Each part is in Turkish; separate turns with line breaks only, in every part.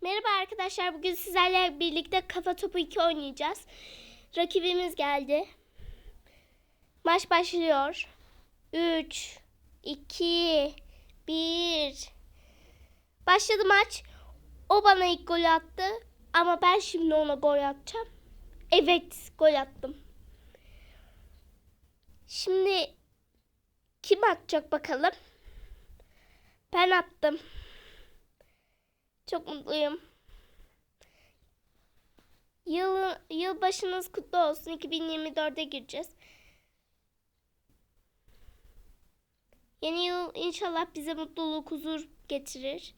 Merhaba arkadaşlar. Bugün sizlerle birlikte kafa topu 2 oynayacağız. Rakibimiz geldi. Maç başlıyor. 3 2 1 Başladı maç. O bana ilk gol attı ama ben şimdi ona gol atacağım. Evet, gol attım. Şimdi kim atacak bakalım? Ben attım. Çok mutluyum. Yıl, yılbaşınız kutlu olsun. 2024'e gireceğiz. Yeni yıl inşallah bize mutluluk, huzur getirir.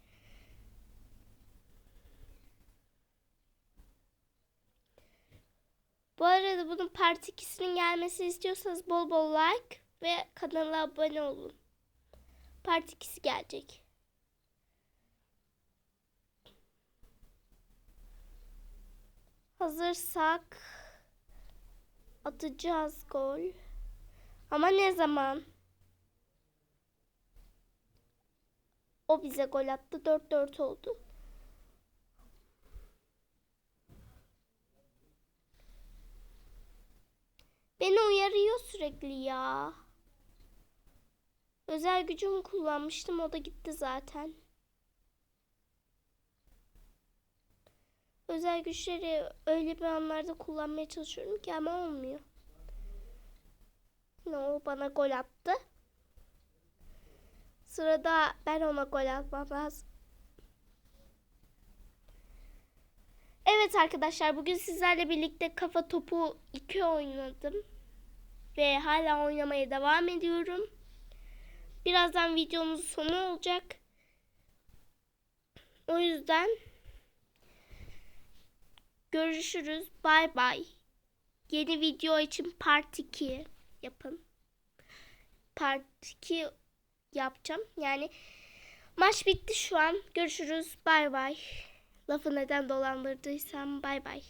Bu arada bunun part 2'sinin gelmesini istiyorsanız bol bol like ve kanala abone olun. Part 2'si gelecek. Hazırsak atacağız gol. Ama ne zaman? O bize gol attı. 4-4 oldu. Beni uyarıyor sürekli ya. Özel gücümü kullanmıştım. O da gitti zaten. Özel güçleri öyle bir anlarda kullanmaya çalışıyorum ki ama olmuyor. Yine o bana gol attı. Sırada ben ona gol atmam lazım. Evet arkadaşlar bugün sizlerle birlikte kafa topu 2 oynadım. Ve hala oynamaya devam ediyorum. Birazdan videomuz sonu olacak. O yüzden Görüşürüz. Bay bay. Yeni video için part 2 yapın. Part 2 yapacağım. Yani maç bitti şu an. Görüşürüz. Bay bay. Lafı neden dolandırdıysam bay bay.